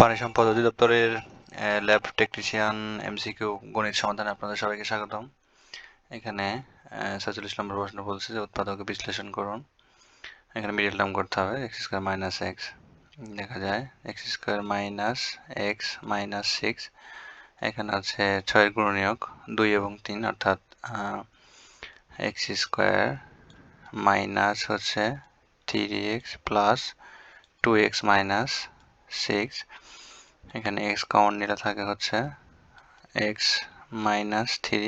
পানি সম্পদ অধিদপ্তরের ল্যাব টেকনিশিয়ান, এমসিকিউ গণিত সমাধানে আপনাদের সবাইকে স্বাগতম। এখানে সাতচল্লিশ নম্বর প্রশ্ন বলছে যে উৎপাদকে বিশ্লেষণ করুন। এখানে মিডিল টার্ম করতে হবে এক্স স্কোয়ার মাইনাস এক্স দেখা যায় x square minus x minus six এখানে আছে ছয়ের গুণনীয়ক দুই এবং তিন, অর্থাৎ এক্স স্কোয়ার মাইনাস হচ্ছে three x plus two x minus six এখানে এক্স কমন নিলে থাকে হচ্ছে x minus three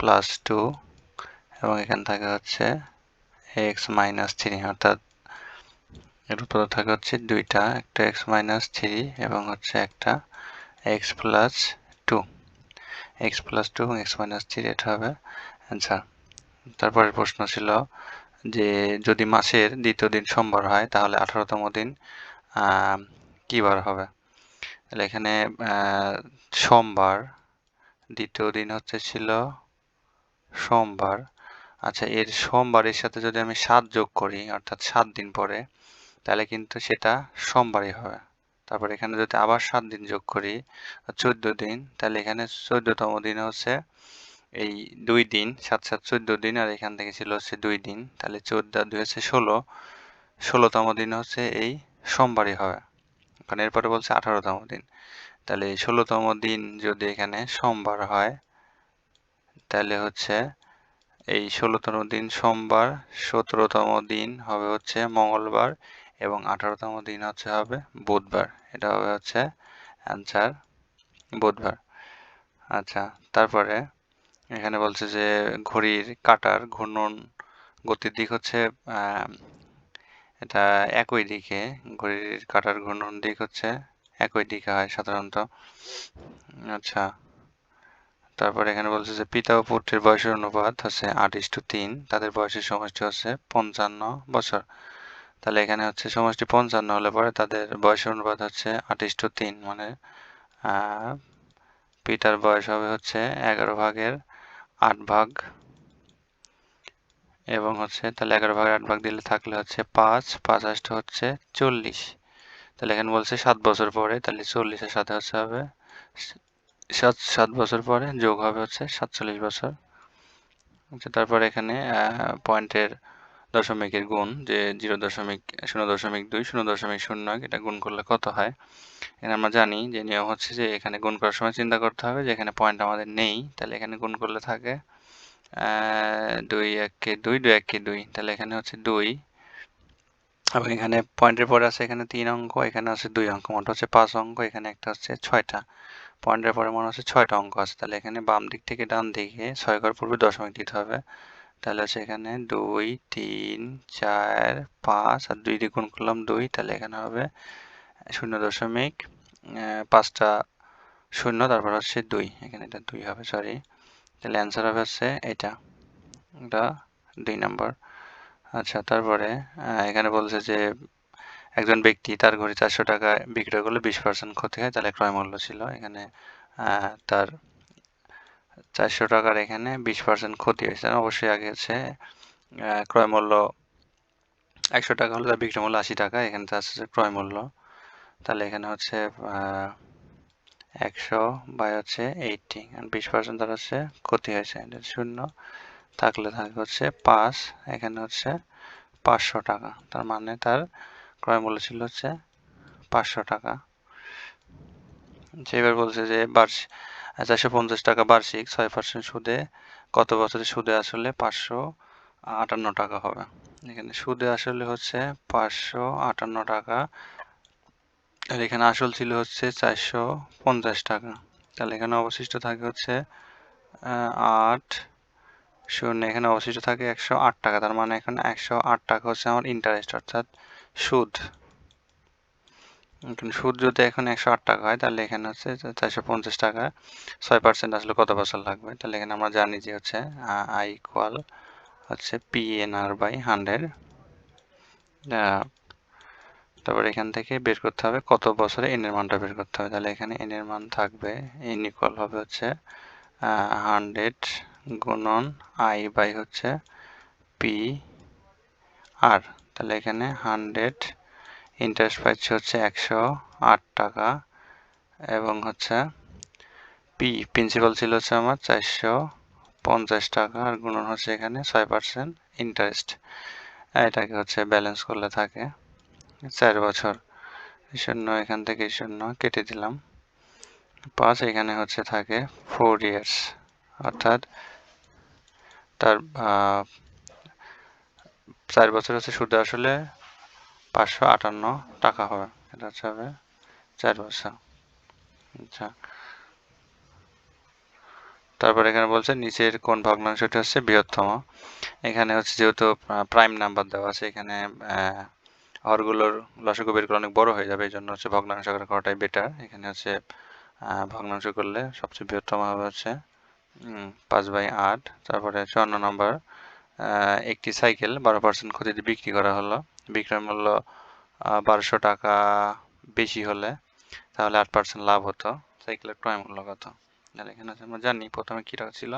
plus two এবং এখানে থাকে হচ্ছে এক্স মাইনাস থ্রি অর্থাৎ এর উত্তর থাকে হচ্ছে দুইটা, একটা এক্স মাইনাস থ্রি এবং হচ্ছে একটা x plus two x plus two এবং এক্স মাইনাস থ্রি এটা হবে অ্যান্সার তারপরের প্রশ্ন ছিল যে যদি মাসের দ্বিতীয় দিন সোমবার হয়, তাহলে আঠারোতম দিন কী বার হবে? তাহলে এখানে সোমবার, দ্বিতীয় দিন হচ্ছে ছিল সোমবার। আচ্ছা এর সোমবারের সাথে যদি আমি সাত যোগ করি, অর্থাৎ সাত দিন পরে, তাহলে কিন্তু সেটা সোমবারই হবে। তারপর এখানে যদি আবার সাত দিন যোগ করি চোদ্দ দিন, তাহলে এখানে চোদ্দতম দিন হচ্ছে এই দুই দিন, সাত সাত চোদ্দ দিন, আর এখান থেকে ছিল হচ্ছে দুই দিন। তাহলে চোদ্দ দুই হচ্ছে ষোলো। ষোলোতম দিন হচ্ছে এই সোমবারই হবে। কারণ এরপরে বলছে আঠারোতম দিন। তাহলে ষোলোতম দিন যদি এখানে সোমবার হয়, তাহলে হচ্ছে এই ষোলোতম দিন সোমবার, সতেরোতম দিন হবে হচ্ছে মঙ্গলবার এবং আঠারোতম দিন হচ্ছে হবে বুধবার। এটা হবে হচ্ছে অ্যান্সার বুধবার। আচ্ছা তারপরে এখানে বলছে যে ঘড়ির কাটার ঘূর্ণন গতির দিক হচ্ছে এটা একই দিকে, ঘড়ির কাটার ঘূর্ণন দিক হচ্ছে একই দিকে হয় সাধারণত। আচ্ছা তারপর এখানে বলছে যে পিতা ও পুত্রের বয়সের অনুপাত হচ্ছে আট ইস্টু তিন, তাদের বয়সের সমষ্টি হচ্ছে পঞ্চান্ন বছর। তাহলে এখানে হচ্ছে সমষ্টি পঞ্চান্ন হলে পরে তাদের বয়সের অনুপাত হচ্ছে আট ইস্টু তিন মানে পিতার বয়স হবে হচ্ছে এগারো ভাগের আট ভাগ। এবং হচ্ছে তাহলে এগারো ভাগের আট ভাগ দিলে থাকলে হচ্ছে পাঁচ পাঁচ আসটা হচ্ছে চল্লিশ। তাহলে এখানে বলছে সাত বছর পরে, তাহলে চল্লিশের সাথে হচ্ছে হবে সাত সাত বছর পরে যোগ হবে হচ্ছে সাতচল্লিশ বছর। আচ্ছা তারপর এখানে পয়েন্টের দশমিকের গুণ, যে জিরো দশমিক, শূন্য দশমিক দুই, শূন্য দশমিক শূন্য এক, এটা গুণ করলে কত হয়? এখানে আমরা জানি যে নিয়ম হচ্ছে যে এখানে গুণ করার সময় চিন্তা করতে হবে যে এখানে পয়েন্ট আমাদের নেই, তাহলে এখানে গুণ করলে থাকে দুই এককে দুই দুই এককে দুই। তাহলে এখানে হচ্ছে দুই। এবং এখানে পয়েন্টের পরে আছে এখানে তিন অঙ্ক, এখানে আছে দুই অঙ্ক, মোট হচ্ছে পাঁচ অঙ্ক, এখানে একটা হচ্ছে ছয়টা। পয়েন্টের পরে মনে হচ্ছে ছয়টা অঙ্ক আছে। তাহলে এখানে বাম দিক থেকে ডান দিকে ছয় ঘর পূর্বে দশমিক দিতে হবে। তাহলে হচ্ছে এখানে দুই, তিন, চার, পাঁচ, আর দুই দিয়ে গুণ করলাম দুই, তাহলে এখানে হবে শূন্য দশমিক পাঁচটা শূন্য, তারপর হচ্ছে দুই। এখানে এটা দুই হবে সরি তাহলে অ্যান্সার হবে হচ্ছে এটা এটা দুই নম্বর আচ্ছা তারপরে এখানে বলছে যে একজন ব্যক্তি তার ঘড়ি চারশো টাকা বিক্রয় করলে বিশ পার্সেন্ট ক্ষতি হয়, তাহলে ক্রয় মূল্য ছিল। এখানে তার চারশো টাকার এখানে বিশ পার্সেন্ট ক্ষতি হয়েছে। অবশ্যই আগে হচ্ছে ক্রয় মূল্য একশো টাকা হলে তার বিক্রয় মূল্য আশি টাকা, এখানে তার হচ্ছে ক্রয় মূল্য। তাহলে এখানে হচ্ছে একশো বাই হচ্ছে এইটটি বিশ পার্সেন্ট তার হচ্ছে ক্ষতি হয়েছে শূন্য। থাকলে থাকে হচ্ছে পাঁচ, এখানে হচ্ছে পাঁচশো টাকা, তার মানে তার ক্রয় মূল্য ছিল হচ্ছে পাঁচশো টাকা। এবার বলছে যে বার্ষিক চারশো পঞ্চাশ টাকা বার্ষিক, ছয় পার্সেন্ট সুদে কত বছরের সুদে আসলে পাঁচশো আটান্ন টাকা হবে। এখানে সুদে আসলে হচ্ছে পাঁচশো আটান্ন টাকা আর এখানে আসল ছিল হচ্ছে চারশো পঞ্চাশ টাকা। তাহলে এখানে অবশিষ্ট থাকে হচ্ছে আট, শূন্য, এখানে অবশিষ্ট থাকে একশো আট টাকা। তার মানে এখানে একশো আট টাকা হচ্ছে আমার ইন্টারেস্ট অর্থাৎ সুদ। সুদ যদি এখন একশো আট টাকা হয়, তাহলে এখানে হচ্ছে চারশো পঞ্চাশ টাকা ছয় পার্সেন্ট আসলে কত বছর লাগবে? তাহলে এখানে আমরা জানি যে হচ্ছে আই ইকুয়াল হচ্ছে P N R by hundred তারপর এখান থেকে বের করতে হবে, কত বছরে এন এর মানটা বের করতে হবে? তাহলে এখানে এন এর মান থাকবে এন ইকুয়াল হবে হচ্ছে হান্ড্রেড গুণন আই বাই হচ্ছে পি আর তাহলে এখানে হান্ড্রেড ইন্টারেস্ট পাচ্ছি হচ্ছে একশো আট টাকা এবং হচ্ছে পি প্রিন্সিপাল ছিল হচ্ছে আমার চারশো পঞ্চাশ টাকা আর গুণন হচ্ছে এখানে ছয় পার্সেন্ট ইন্টারেস্ট এটাকে হচ্ছে ব্যালেন্স করলে থাকে। চার বছর। শূন্য এখান থেকে শূন্য কেটে দিলাম। পাঁচ এখানে হচ্ছে থাকে ফোর ইয়ার্স অর্থাৎ তার চার বছর হচ্ছে সুদ আসলে পাঁচশো আটান্ন টাকা হবে। এটা হচ্ছে হবে চার বছর। আচ্ছা। তারপর এখানে বলছে নিচের কোন ভগ্নাংশটি হচ্ছে বৃহত্তম। এখানে হচ্ছে যেহেতু প্রাইম নাম্বার দেওয়া আছে, এখানে হরগুলোর লসগু বের করে অনেক বড় হয়ে যাবে এই জন্য হচ্ছে ভগ্নাংশ করাটাই বেটার এখানে হচ্ছে ভগ্নাংশ করলে সবচেয়ে বৃহত্তম হবে হচ্ছে পাঁচ বাই আট। তারপরে চুয়ান্ন নম্বর একটি সাইকেল বারো পার্সেন্ট ক্ষতিতে বিক্রি করা হলো। বিক্রয় মূল্য বারোশো টাকা বেশি হলে তাহলে আট পার্সেন্ট লাভ হতো। সাইকেলের ক্রয় মূল্য কত? তাহলে এখানে হচ্ছে আমরা জানি প্রথমে কী ছিল,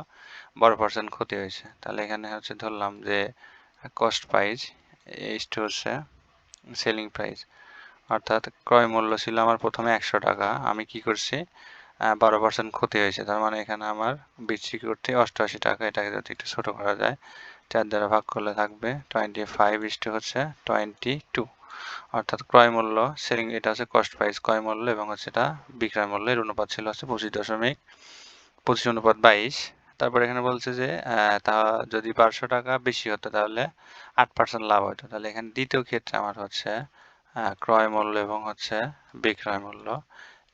বারো পার্সেন্ট ক্ষতি হয়েছে। তাহলে এখানে হচ্ছে ধরলাম যে কস্ট প্রাইস এইটা হচ্ছে সেলিং প্রাইস অর্থাৎ ক্রয় মূল্য ছিল আমার প্রথমে একশো টাকা। আমি কি করছি? বারো পার্সেন্ট ক্ষতি হয়েছে। তার মানে এখানে আমার বিক্রি করতে অষ্টআশি টাকা। এটাকে যদি একটু ছোটো করা যায়, চার দ্বারা ভাগ করলে থাকবে টোয়েন্টি ফাইভ ইস্টু হচ্ছে টোয়েন্টি টু অর্থাৎ ক্রয় মূল্য সেলিং এটা হচ্ছে কস্ট প্রাইস ক্রয় মূল্য এবং হচ্ছে এটা বিক্রয় মূল্য এর অনুপাত ছিল হচ্ছে পঁচিশ দশমিক, পঁচিশ অনুপাত বাইশ। তারপর এখানে বলছে যে তা যদি পাঁচশো টাকা বেশি হতো তাহলে আট পার্সেন্ট লাভ হতো তাহলে এখানে দ্বিতীয় ক্ষেত্রে আমার হচ্ছে ক্রয় মূল্য এবং হচ্ছে বিক্রয় মূল্য।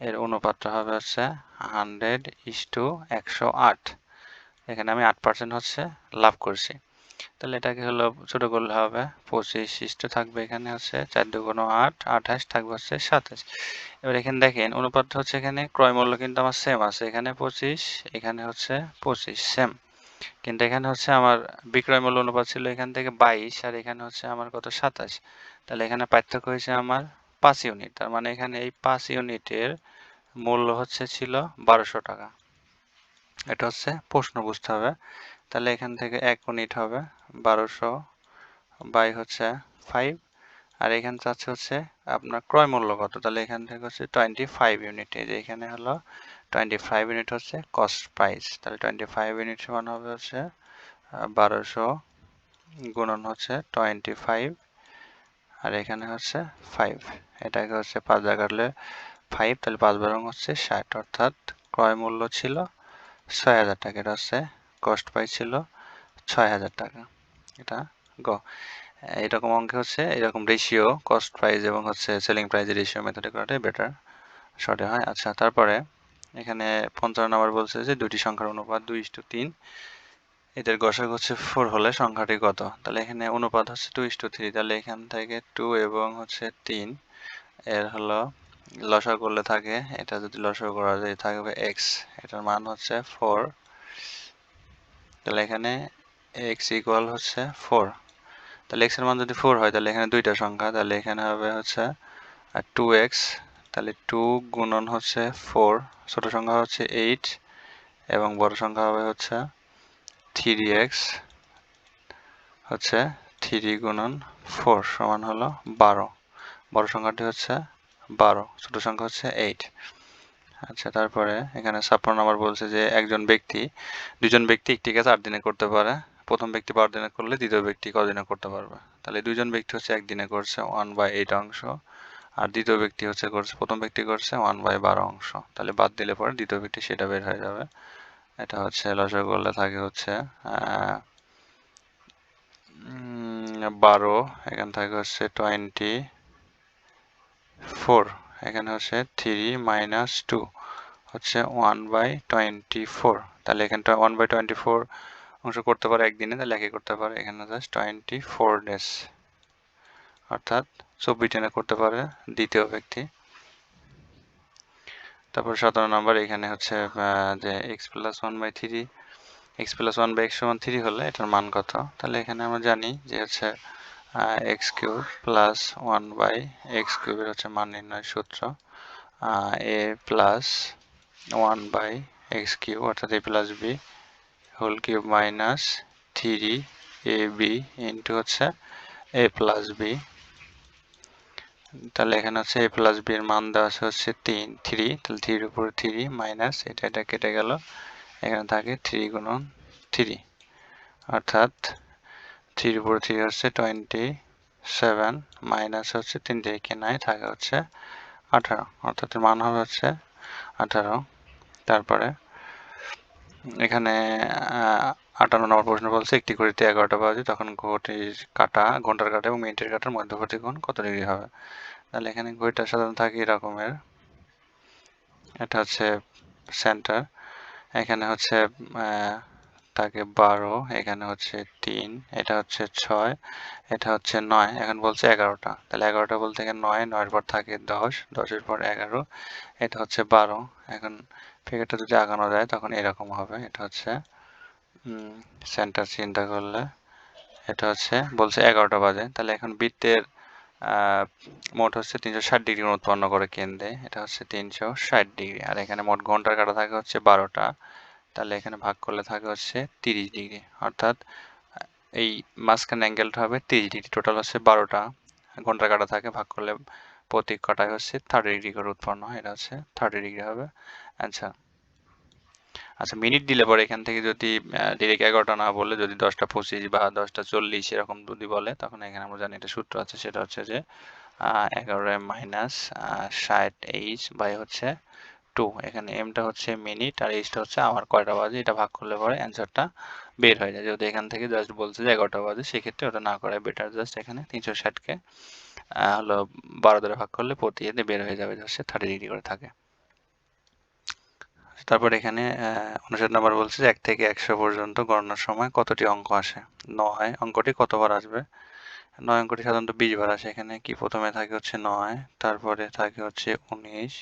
এর অনুপাতটা হবে হচ্ছে হান্ড্রেড ইস টু একশো আট। এখানে আমি আট পার্সেন্ট হচ্ছে লাভ করছি। তাহলে এটাকে হলো ছোট করলে হবে পঁচিশ ইষ্ট থাকবে এখানে হচ্ছে চার দুগুণ আট, আঠাশ থাকবে হচ্ছে সাতাশ। এবার এখানে দেখেন অনুপাত হচ্ছে এখানে, ক্রয় মূল্য কিন্তু আমার সেম আছে, এখানে পঁচিশ, এখানে হচ্ছে পঁচিশ সেম কিন্তু এখানে হচ্ছে আমার বিক্রয় মূল্য অনুপাত ছিল এখান থেকে বাইশ আর এখানে হচ্ছে আমার কত সাতাশ। তাহলে এখানে পার্থক্য হয়েছে আমার পাঁচ ইউনিট, তার মানে এখানে এই পাঁচ ইউনিটের মূল্য হচ্ছে ছিল বারোশো টাকা। এটা হচ্ছে প্রশ্ন বুঝতে হবে। তাহলে এখান থেকে এক ইউনিট হবে, বারোশো বাই হচ্ছে ফাইভ আর এখানে চাচ্ছে হচ্ছে আপনার ক্রয় মূল্য কত? তাহলে এখান থেকে হচ্ছে টোয়েন্টি ফাইভ ইউনিট এই যে এখানে হলো টোয়েন্টি ফাইভ ইউনিট হচ্ছে কস্ট প্রাইস তাহলে টোয়েন্টি ফাইভ ইউনিট সমান হবে হচ্ছে বারোশো গুণন হচ্ছে টোয়েন্টি ফাইভ আর এখানে হচ্ছে ফাইভ এটাকে হচ্ছে পাঁচ জায়গালে ফাইভ তাহলে পাঁচ বারং হচ্ছে ষাট, অর্থাৎ ক্রয় মূল্য ছিল ছয় হাজার টাকা, এটা হচ্ছে কস্ট প্রাইস ছিল ছয় হাজার টাকা। এটা গ। এরকম অঙ্কে হচ্ছে এরকম রেশিও কস্ট প্রাইস এবং হচ্ছে সেলিং প্রাইজের রেশিও মেথডে করাটাই বেটার শর্টে হয়। আচ্ছা তারপরে এখানে পঞ্চান্ন নম্বর বলছে যে দুটি সংখ্যার অনুপাত দুই ইস্টু তিন। এদের গসাগ হচ্ছে ফোর হলে সংখ্যাটি কত? তাহলে এখানে অনুপাত হচ্ছে টু ইস্টু থ্রি তাহলে এখান থেকে টু এবং হচ্ছে তিন এর হলো লসা করলে থাকে, এটা যদি লসা করা যায়, থাকবে এক্স এটার মান হচ্ছে ফোর তাহলে এখানে এক্স ইকুয়াল হচ্ছে ফোর তাহলে এক্সের মান যদি ফোর হয়, তাহলে এখানে দুইটা সংখ্যা। তাহলে এখানে হবে হচ্ছে টু এক্স তাহলে টু গুণন হচ্ছে ফোর ছোট সংখ্যা হচ্ছে এইট এবং বড় সংখ্যা হবে হচ্ছে থ্রি এক্স হচ্ছে থ্রি গুণন ফোর সমান হলো বারো। বড় সংখ্যাটি হচ্ছে বারো। ছোট সংখ্যা হচ্ছে এইট আচ্ছা তারপরে এখানে ছাপ্পান্ন নম্বর বলছে যে একজন ব্যক্তি দুজন ব্যক্তি একটি কাজ আট দিনে করতে পারে। প্রথম ব্যক্তি বারো দিনে করলে দ্বিতীয় ব্যক্তি কদিনে করতে পারবে? তাহলে দুজন ব্যক্তি হচ্ছে একদিনে করছে ওয়ান বাই এইট অংশ, আর দ্বিতীয় ব্যক্তি হচ্ছে করছে, প্রথম ব্যক্তি করছে ওয়ান বাই বারো অংশ। তাহলে বাদ দিলে পরে দ্বিতীয় ব্যক্তি সেটা বের হয়ে যাবে। এটা হচ্ছে লসক করলে থাকে হচ্ছে বারো, এখান থেকে হচ্ছে টোয়েন্টি ফোর। এখানে হচ্ছে থ্রি মাইনাস টু হচ্ছে ওয়ান বাই টোয়েন্টি ফোর তাহলে এখানটা ওয়ান বাই টোয়েন্টি ফোর অংশ করতে পারে একদিনে, তাহলে একে করতে পারে এখানে জাস্ট টোয়েন্টি ফোর ডেজ অর্থাৎ চব্বিশ দিনে করতে পারে দ্বিতীয় ব্যক্তি। তারপর সতেরো নম্বর, এখানে হচ্ছে যে x plus one by three x plus one by x সমান থ্রি হলে এটার মান কত? তাহলে এখানে আমরা জানি যে হচ্ছে x cube plus one by x কিউবের হচ্ছে মান নির্ণয় সূত্র। A plus one by x cube, অর্থাৎ a plus b whole cube minus three a b into হচ্ছে এ প্লাস বি। তাহলে এখানে হচ্ছে এ প্লাস বি এর মান দেওয়া আছে হচ্ছে তিন, থ্রি। তাহলে থ্রির উপরে থ্রি মাইনাস, এটা এটা কেটে গেল। এখানে থাকে থ্রি গুণন থ্রি। অর্থাৎ থ্রির উপরে থ্রি হচ্ছে টোয়েন্টি সেভেন মাইনাস হচ্ছে তিন থেকে নাই থাকে হচ্ছে আঠারো। অর্থাৎ মান হবে হচ্ছে আঠারো। তারপরে এখানে আটান্ন নম্বর প্রশ্ন বলছে, একটি ঘড়িতে এগারোটা বাজে, তখন ঘড়ির কাটা, ঘণ্টার কাটা এবং মিনিটের কাটার মধ্যবর্তী কোণ কত ডিগ্রি হবে? তাহলে এখানে ঘড়িটা সাধারণত থাকে এরকমের এটা হচ্ছে সেন্টার এখানে হচ্ছে থাকে বারো, এখানে হচ্ছে তিন, এটা হচ্ছে ছয়, এটা হচ্ছে নয়, এখন বলছে এগারোটা। তাহলে এগারোটা বলতে এখানে নয়, নয়ের পর থাকে দশ, দশের পর এগারো, এটা হচ্ছে বারো। এখন ফিগারটা যদি আগানো যায়, তখন এরকম হবে। এটা হচ্ছে সেন্টার চিন্তা করলে এটা হচ্ছে, বলছে এগারোটা বাজে। তাহলে এখন বৃত্তের মোট হচ্ছে তিনশো ষাট ডিগ্রি উৎপন্ন করে কেন্দ্রে। এটা হচ্ছে তিনশো ষাট ডিগ্রি। আর এখানে মোট ঘণ্টার কাটা থাকে হচ্ছে বারোটা। তাহলে এখানে ভাগ করলে থাকে হচ্ছে তিরিশ ডিগ্রি অর্থাৎ এই মাঝখানে অ্যাঙ্গেলটা হবে তিরিশ ডিগ্রি টোটাল হচ্ছে বারোটা, ঘণ্টার কাটা থাকে, ভাগ করলে প্রতি কাটায় হচ্ছে থার্টি ডিগ্রি করে উৎপন্ন হয়, এটা হচ্ছে থার্টি ডিগ্রি হবে আচ্ছা। আচ্ছা মিনিট দিলে পরে এখান থেকে যদি ডিরেক্ট এগারোটা না বলে যদি দশটা পঁচিশ বা দশটা চল্লিশ এরকম যদি বলে, তখন এখানে আমরা জানি এটা সূত্র আছে, সেটা হচ্ছে যে এগারো মাইনাস ষাট এইচ বাই হচ্ছে টু এখানে এমটা হচ্ছে মিনিট আর এইচটা হচ্ছে আমার কয়টা বাজে? এটা ভাগ করলে পরে অ্যান্সারটা বের হয়ে যায়। যেহেতু এখান থেকে জাস্ট বলছে যে এগারোটা বাজে, সেক্ষেত্রে ওটা না করায় বেটার জাস্ট এখানে তিনশো ষাটকে হলো বারো ধরে ভাগ করলে প্রতি এতে বের হয়ে যাবে হচ্ছে থার্টি ডিগ্রি করে থাকে। তারপর এখানে উনষাট নাম্বার বলছে যে এক থেকে একশো পর্যন্ত গণনার সময় কতটি অঙ্ক আসে? নয়। অঙ্কটি কতবার আসবে? নয় অঙ্কটি সাধারণত বিশ বার আসে। এখানে কি প্রথমে থাকে হচ্ছে নয়, তারপরে থাকে হচ্ছে উনিশ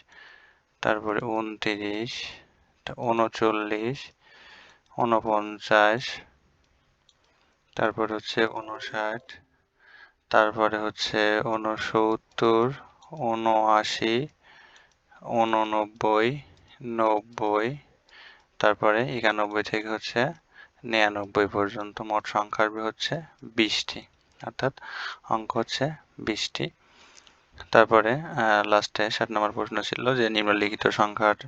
তারপরে উনত্রিশ উনচল্লিশ, উনপঞ্চাশ, তারপর হচ্ছে উনষাট, তারপরে হচ্ছে উনসত্তর, উনআশি, উননব্বই, নব্বই, তারপরে একানব্বই থেকে হচ্ছে নিরানব্বই পর্যন্ত মোট সংখ্যা আসবে হচ্ছে বিশটি, অর্থাৎ অঙ্ক হচ্ছে বিশটি। তারপরে লাস্টে ষাট নম্বর প্রশ্ন ছিল যে নিম্নলিখিত সংখ্যার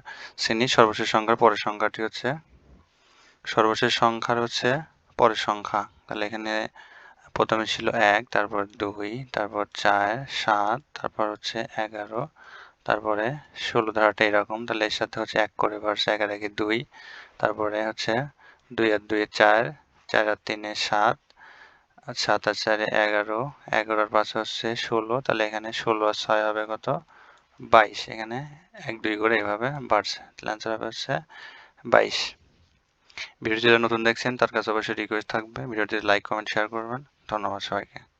শ্রেণি সর্বশেষ সংখ্যার পরের সংখ্যাটি হচ্ছে, সর্বশেষ সংখ্যার হচ্ছে পরের সংখ্যা। তাহলে এখানে প্রথমে ছিল এক, তারপর দুই, তারপর চার, সাত, তারপর হচ্ছে এগারো, তারপরে ষোলো ধারাটা এরকম। তাহলে এর সাথে হচ্ছে এক করে বাড়ছে এক একে দুই, তারপরে হচ্ছে দুই আর দুই চার চার আর তিনে সাত সাত আর চারে এগারো, এগারোর পাশে হচ্ছে ষোলো, তাহলে এখানে ষোলো আর ছয় হবে কত? বাইশ, এখানে এক, দুই করে এভাবে বাড়ছে, তাহলে অ্যান্সার হবে হচ্ছে বাইশ। ভিডিওটি যারা নতুন দেখছেন, তার কাছে অবশ্যই রিকোয়েস্ট থাকবে। ভিডিওটি লাইক কমেন্ট শেয়ার করবেন। ধন্যবাদ সবাইকে।